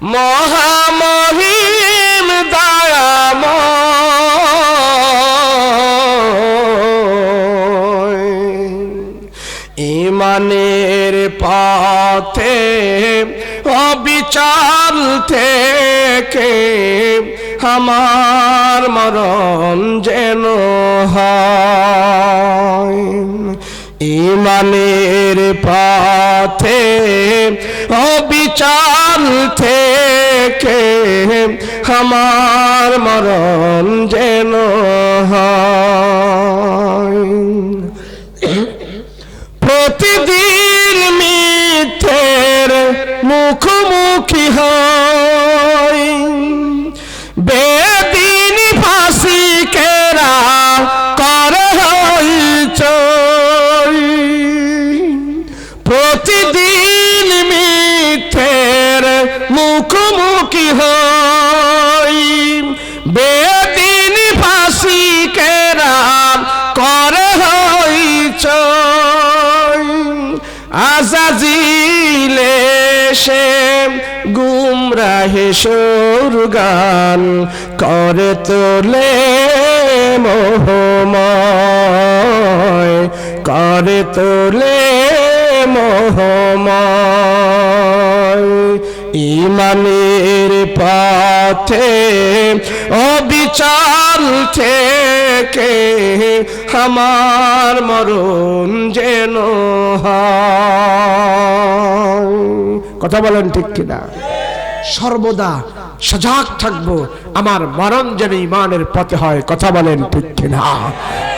মহামহিম দয়াময় ইমানের পথে অবিচার থেকে আমার মরণ যেন ইমানের পথে অবিচার থেকে আমার মরণ যেন প্রতিদিন মিথ্যের মুখোমুখি হয়। বেদিন ফাঁসি কেরা করে প্রতিদিন মিথ্যের মুখোমুখি হই। বেদিন ফাঁসি কেরা করে হইচই আজাজিলে সে গুমরাহে সুরগান করে তোলে মোহময়। করে তোলে মোহময়। ইমানের পথে অবিচার থেকে আমার মরণ যেন কথা বলেন ঠিক কিনা? সর্বদা সজাগ থাকব, আমার মরণ যেন ইমানের পথে হয়। কথা বলেন ঠিক কিনা?